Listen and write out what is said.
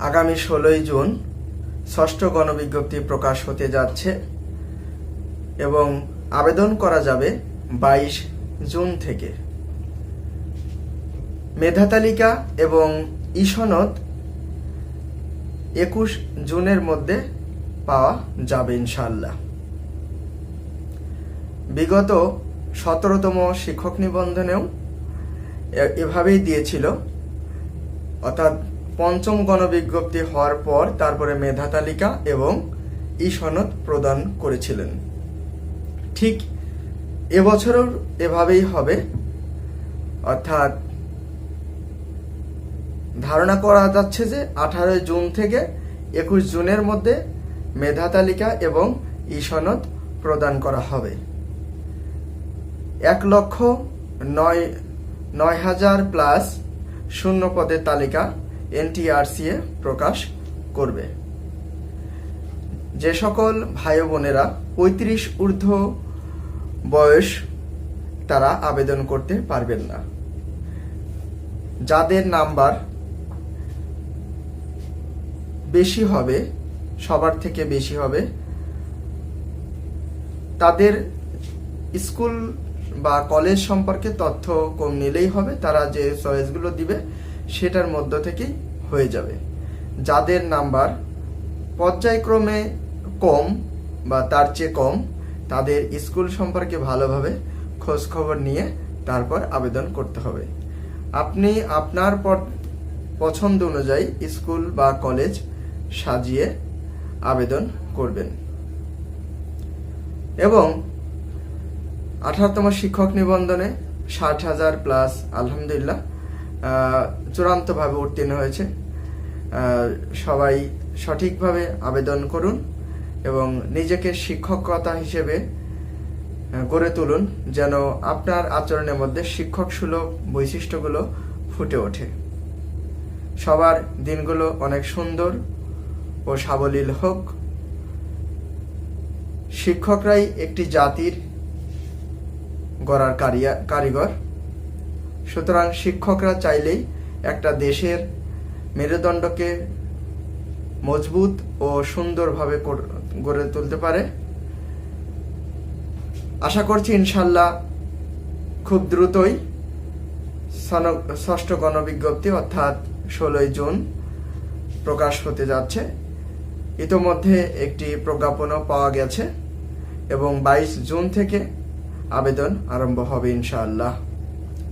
আগামী ষোলোই জুন ষষ্ঠ গণবিজ্ঞপ্তি প্রকাশ হতে যাচ্ছে এবং আবেদন করা যাবে বাইশ জুন থেকে। মেধা তালিকা এবং ইসনদ একুশ জুনের মধ্যে পাওয়া যাবে ইনশাল্লাহ বিগত সতেরোতম শিক্ষক নিবন্ধনেও এভাবেই দিয়েছিল, অর্থাৎ পঞ্চম গণবিজ্ঞপ্তি হওয়ার পর তারপরে মেধা তালিকা এবং ই সনদ প্রদান করেছিলেন। ঠিক এবছরও এভাবেই হবে। অর্থাৎ ধারণা করা যাচ্ছে যে আঠারোই জুন থেকে একুশ জুনের মধ্যে মেধা তালিকা এবং ই সনদ প্রদান করা হবে। এক লক্ষ নয় নয় হাজার প্লাস শূন্য পদের তালিকা এনটিআরসিএ প্রকাশ করবে। যে সকল ভাই বোনেরা পঁয়ত্রিশ ঊর্ধ্ব বয়স তারা আবেদন করতে পারবেন না। যাদের নাম্বার বেশি হবে, সবার থেকে বেশি হবে, তাদের স্কুল বা কলেজ সম্পর্কে তথ্য কম নিলেই হবে, তারা যে চয়েসগুলো দিবে সেটার মধ্য থেকেই হয়ে যাবে। যাদের নাম্বার পর্যায়ক্রমে কম বা তার চেয়ে কম, তাদের স্কুল সম্পর্কে ভালোভাবে খোঁজ খবর নিয়ে তারপর আবেদন করতে হবে। আপনি আপনার পছন্দ অনুযায়ী স্কুল বা কলেজ সাজিয়ে আবেদন করবেন। এবং আঠারোতম শিক্ষক নিবন্ধনে ষাট হাজার প্লাস, আলহামদুলিল্লাহ চূড়ান্তভাবে উত্তীর্ণ হয়েছে। সবাই সঠিকভাবে আবেদন করুন এবং নিজেকে শিক্ষকতা হিসেবে গড়ে তুলুন যেন আপনার আচরণের মধ্যে শিক্ষক সুলভ বৈশিষ্ট্যগুলো ফুটে ওঠে। সবার দিনগুলো অনেক সুন্দর ও সাবলীল হোক। শিক্ষকরাই একটি জাতির গড়ার কারিগর। সুতরাং শিক্ষকরা চাইলেই একটা দেশের মেরুদণ্ডকে মজবুত ও সুন্দরভাবে গড়ে তুলতে পারে। আশা করছি ইনশাল্লাহ খুব দ্রুতই ষষ্ঠ গণবিজ্ঞপ্তি অর্থাৎ ষোলোই জুন প্রকাশ হতে যাচ্ছে। ইতোমধ্যে একটি প্রজ্ঞাপনও পাওয়া গেছে এবং বাইশ জুন থেকে আবেদন আরম্ভ হবে ইনশাআল্লাহ।